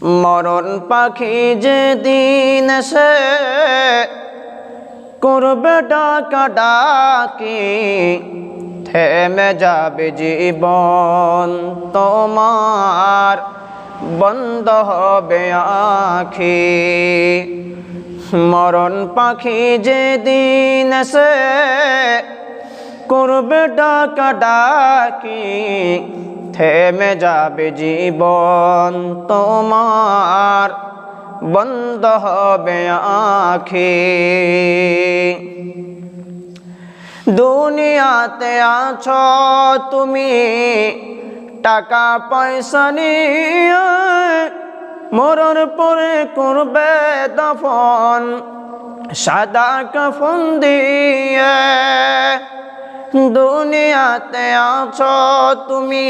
মরণ পাখি যে দিন সে করবে ডাকা ডাকি, থেমে যাবে জীবন তোমার, বন্ধ হবে আখি। মরণ পাখি যে দিন সে করবে ডাকা ডাকি থেমে যাবে জীবন তোমার, বন্ধ হবে আখি দুনিয়াতে আছো তুমি, টাকা পয়সা নিয়ে মরণ পরে করবে দফন, সাদা কাফন দিয়ে। দুনিয়াতে আছো তুমি।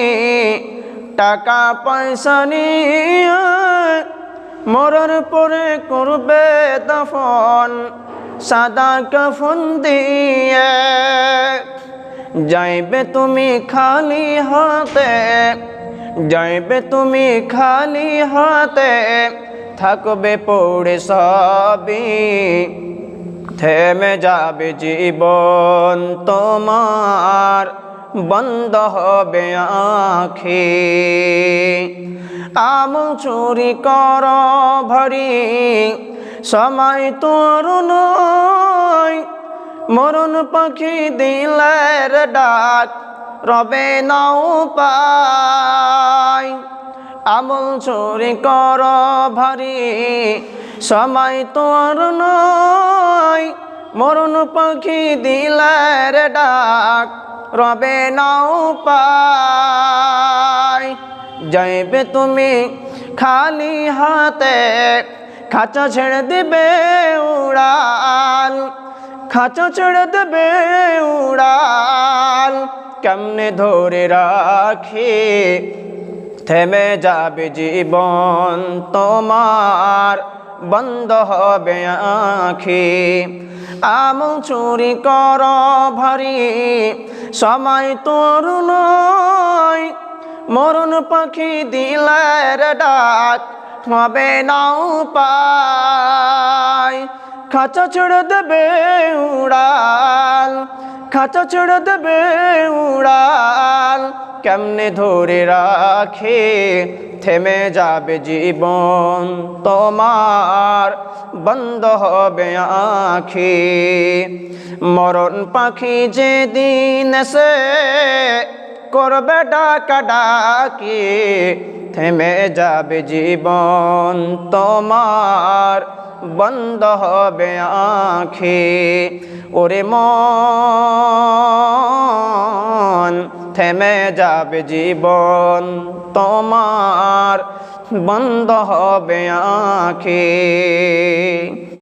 টাকা পয়সা নিয়ে মরণ পরে করবে দফন, সাদা কাফন দিয়ে। যাইবে তুমি খালি হাতে, যাইবে তুমি খালি হাতে, থাকবে পড়ে সবই। থেমে যাবে জীবন তোমার, বন্ধ হবে আখি। আমল চুরি কর ভরি, সময় তোর নয়। মরণ পাখি দিলের ডাক, রবে নাও পায়। আমল চুরি কর ভারি সময় তোর নয়। মরণ পাখি দিলের ডাক, রবে নাও পায়। যাইবে তুমি খালি হাতে, খাঁচা ছেড়ে দেবে উড়াল। খাঁচা ছেড়ে দেবে উড়াল। কেমনে ধরে রাখি? থেমে যাবে জীবন তোমার। বন্ধ হবে আখি। আমল চুরি কর ভারি, সময় তোর নয়। মরণ পাখি দিলের ডাক হবে নাও পায় খাঁচা ছেড়ে দেবে উড়াল, খাঁচা ছেড়ে দেবে উড়াল। কেমনে ধরে রাখে, থেমে যাবে জীবন তোমার, বন্ধ হবে আখি। মরণ পাখি যে দিন সে করবে ডাকা ডাকি থেমে যাবে জীবন তোমার, বন্ধ হবে আখি। ওরে মন, থেমে যাবে জীবন তোমার, বন্ধ হবে আখি।